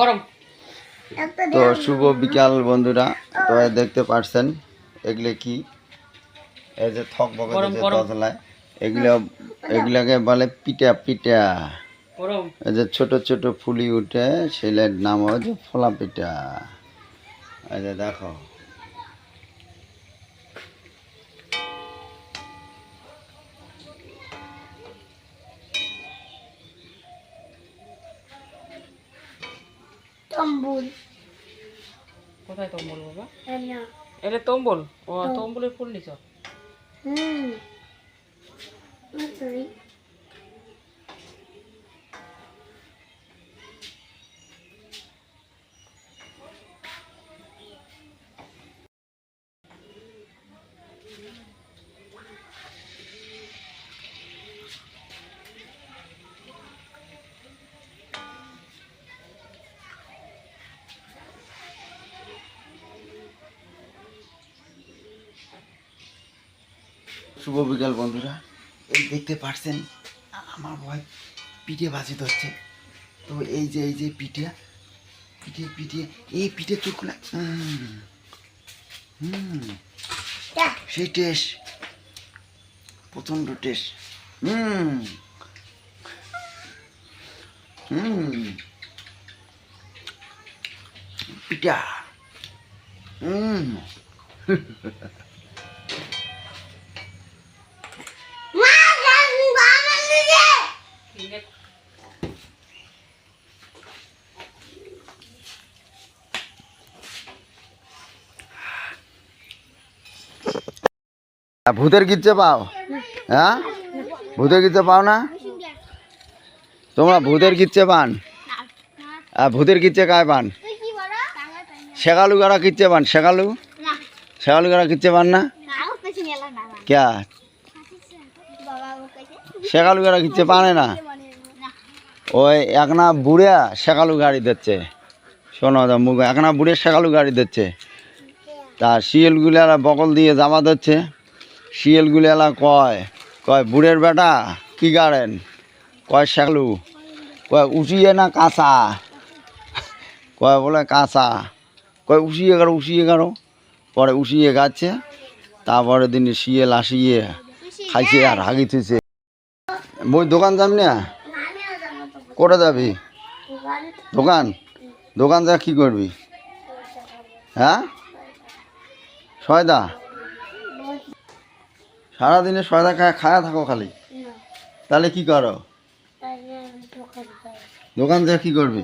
গরম। তো শুভ বিকাল বন্ধুরা। তো দেখতে পারছেন এগুলো কি? এই যে থক বকে গরম, যে। তসলায় এগুলো এগুলাকে বলে পিটা পিটা এই যে ছোট ছোট ফুলি উঠে সেলের নাম হচ্ছে ফোলা পিঠা। এই যে দেখো। তম্বুল। কোথায় তম্বল বাবা? এলে এটা তম্বল? ও তম্বলের ফুল নিছ? হুম। শুভ বিকাল, বন্ধুরা। এই দেখতে পারছেন আমার ভয়, পিঠে ভাজি ধরছে তো এই যে এই যে পিঠে পিঠে পিঠে, এই পিঠে হুম হুম। সেই টেস্ট, প্রচণ্ড টেস্ট, হুম। হুম। পিঠা, হুম। ভূতের কিচ্ছে পাও? হ্যাঁ? ভূতের কিচ্ছে পাও না? তোমরা ভূতের কিচ্ছে পান? আর ভূতের কিচ্ছে কায় পান? কি শেখালু গারা কিচ্ছে পান? শেখালু? না শেখালু গারা কিচ্ছে পান না? ক্যা? কইছে শেখালু গারা কিচ্ছে পানে না? ওই একনা বুড়ে শেখালু গাড়ি দিচ্ছে। শোনো মুখ একনা বুড়ে শেখালু গাড়ি দিচ্ছে। তা শিয়ালগুলো এলা বকল দিয়ে জামা দিচ্ছে শিয়ালগুলো এলা কয় কয়, বুড়ের বেটা, কি গাড়েন? কয়, শেখালু। কয় উঠিয়ে না কাঁচা? কয়, বলে কাঁচা। কয় উঠিয়ে গাড়ো উঠিয়ে গাড়ো। পরে উঠিয়ে গাচ্ছে। তারপরে দিন শিয়াল আসিয়ে খাইছে আর হাগি থুইছে বই দোকান যাম না? কোটা যাবি? দোকান। দোকান? যা কি করবি? হ্যাঁ? সয়দা? সারাদিনে সয়দা খায় খায়া থাকো খালি। তাহলে কি করো? দোকান যা কি করবি?